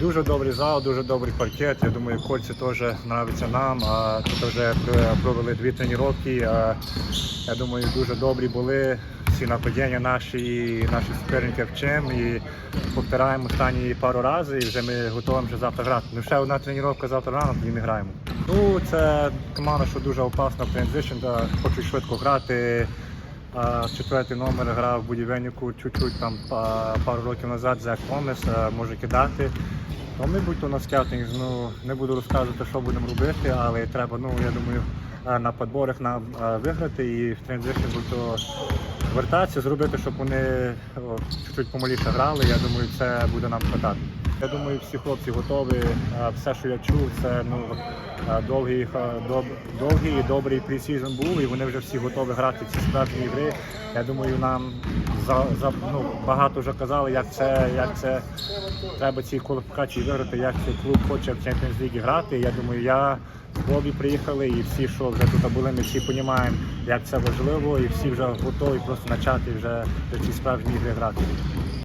Дуже добрий зал, дуже добрий паркет. Я думаю, кольці теж подобаються нам. Тут вже провели дві тренування. Я думаю, дуже добрі були. Всі нападіння наші і наші суперники вчимо і повторяємо останні пару разів і вже ми готові вже завтра грати. Ну ще одна тренування завтра рано, тоді ми граємо. Ну це команда, що дуже опасна в транзишн, хочуть швидко грати. Четвертий номер грав в будівельнику чуть-чуть там пару років назад Зек Томес а, може кидати. То ми будь-то на скаутинг, ну не буду розказувати, що будемо робити, але треба, ну я думаю, на подборах нам виграти і в транзишн будь-то вертатися, зробити, щоб вони чуть-чуть помаліше грали. Я думаю, це буде нам хватати. Я думаю, всі хлопці готові. Все, що я чув, це ну довгий, доб, довгий і добрий пресізон був, і вони вже всі готові грати ці справжні ігри. Я думаю, нам за, за ну, багато вже казали, як це, як це треба ці кваліфікації виграти, як цей клуб хоче в Champions League грати. Я думаю, я Бобі приїхали, і всі, що вже тут були, ми всі розуміємо, як це важливо, і всі вже готові просто почати вже ці справжні ігри грати.